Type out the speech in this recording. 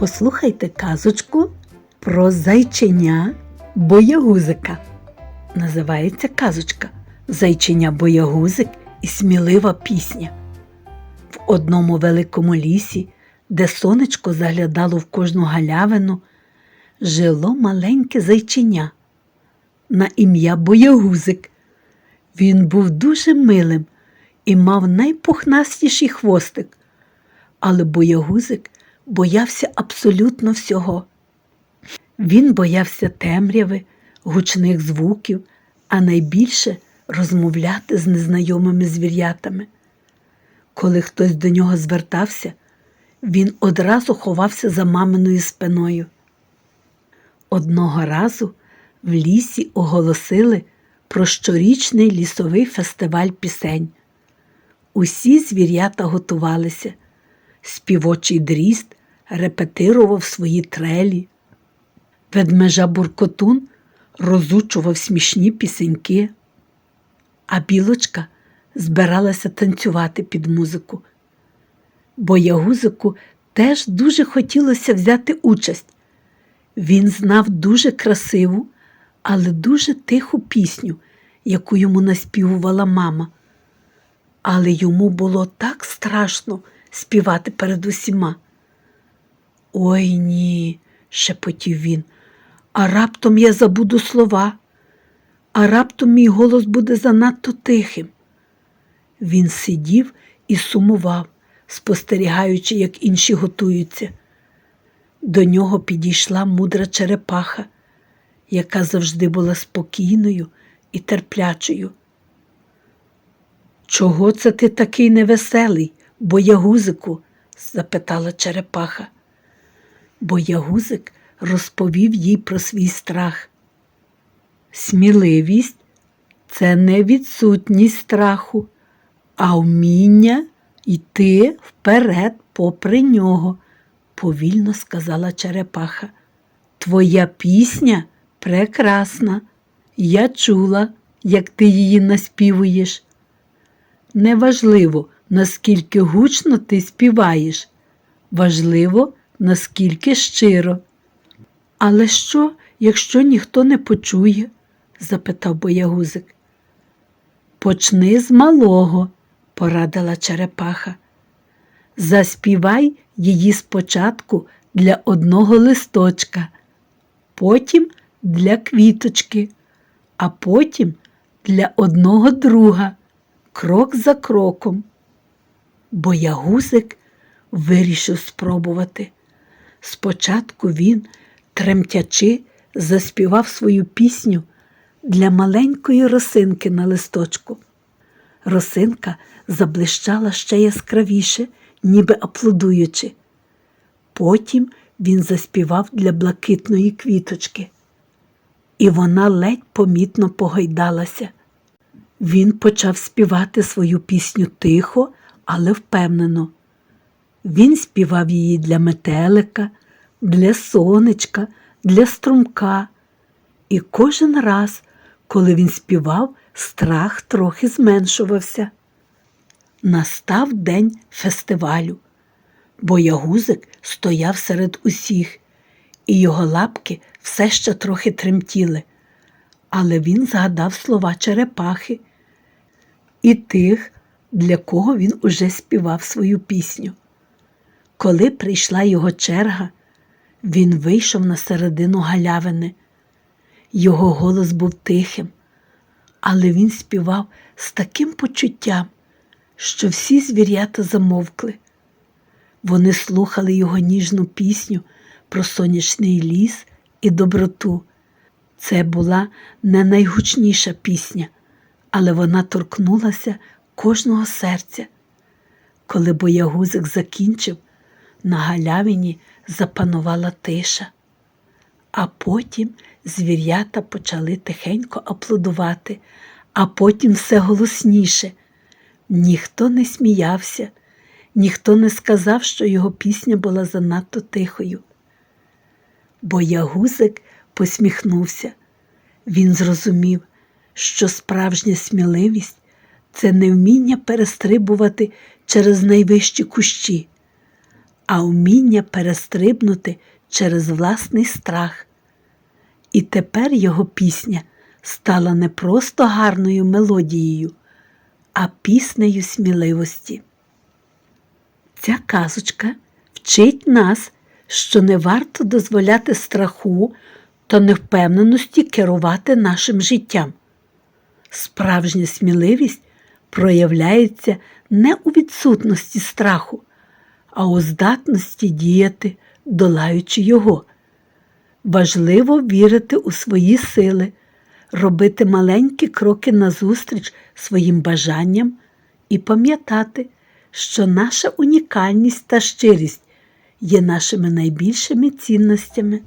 Послухайте казочку про зайченя боягузика. Називається казочка Зайченя боягузик і смілива пісня. В одному великому лісі, де сонечко заглядало в кожну галявину, жило маленьке зайченя на ім'я Боягузик. Він був дуже милим і мав найпухнастіший хвостик, але боягузик боявся абсолютно всього. Він боявся темряви, гучних звуків, а найбільше розмовляти з незнайомими звірятами. Коли хтось до нього звертався, він одразу ховався за маминою спиною. Одного разу в лісі оголосили про щорічний лісовий фестиваль пісень. Усі звірята готувалися. Співочий дріст репетирував свої трелі. Ведмежа Буркотун розучував смішні пісеньки, а білочка збиралася танцювати під музику. Боягузику теж дуже хотілося взяти участь. Він знав дуже красиву, але дуже тиху пісню, яку йому наспівувала мама. Але йому було так страшно співати перед усіма. Ой ні, шепотів він, а раптом я забуду слова, а раптом мій голос буде занадто тихим. Він сидів і сумував, спостерігаючи, як інші готуються. До нього підійшла мудра черепаха, яка завжди була спокійною і терплячою. Чого це ти такий невеселий, боягузику? запитала черепаха. Боягузик розповів їй про свій страх. Сміливість це не відсутність страху, а вміння йти вперед попри нього, повільно сказала черепаха. Твоя пісня прекрасна. Я чула, як ти її наспівуєш. Неважливо, наскільки гучно ти співаєш, важливо, наскільки щиро. Але що, якщо ніхто не почує? запитав боягузик. Почни з малого, порадила черепаха. Заспівай її спочатку для одного листочка, потім для квіточки, а потім для одного друга, крок за кроком. Боягузик вирішив спробувати. Спочатку він, тремтячи, заспівав свою пісню для маленької росинки на листочку. Росинка заблищала ще яскравіше, ніби аплодуючи. Потім він заспівав для блакитної квіточки, і вона ледь помітно погойдалася. Він почав співати свою пісню тихо, але впевнено. Він співав її для метелика, для сонечка, для струмка. І кожен раз, коли він співав, страх трохи зменшувався. Настав день фестивалю. Боягузик стояв серед усіх, і його лапки все ще трохи тремтіли. Але він згадав слова черепахи і тих, для кого він уже співав свою пісню. Коли прийшла його черга, він вийшов на середину галявини. Його голос був тихим, але він співав з таким почуттям, що всі звірята замовкли. Вони слухали його ніжну пісню про сонячний ліс і доброту. Це була не найгучніша пісня, але вона торкнулася кожного серця. Коли боягузик закінчив, на галявині запанувала тиша, а потім звірята почали тихенько аплодувати, а потім все голосніше. Ніхто не сміявся, ніхто не сказав, що його пісня була занадто тихою. Боягузик посміхнувся. Він зрозумів, що справжня сміливість це невміння перестрибувати через найвищі кущі, а вміння перестрибнути через власний страх. І тепер його пісня стала не просто гарною мелодією, а піснею сміливості. Ця казочка вчить нас, що не варто дозволяти страху та невпевненості керувати нашим життям. Справжня сміливість проявляється не у відсутності страху, а у здатності діяти, долаючи його. Важливо вірити у свої сили, робити маленькі кроки назустріч своїм бажанням і пам'ятати, що наша унікальність та щирість є нашими найбільшими цінностями.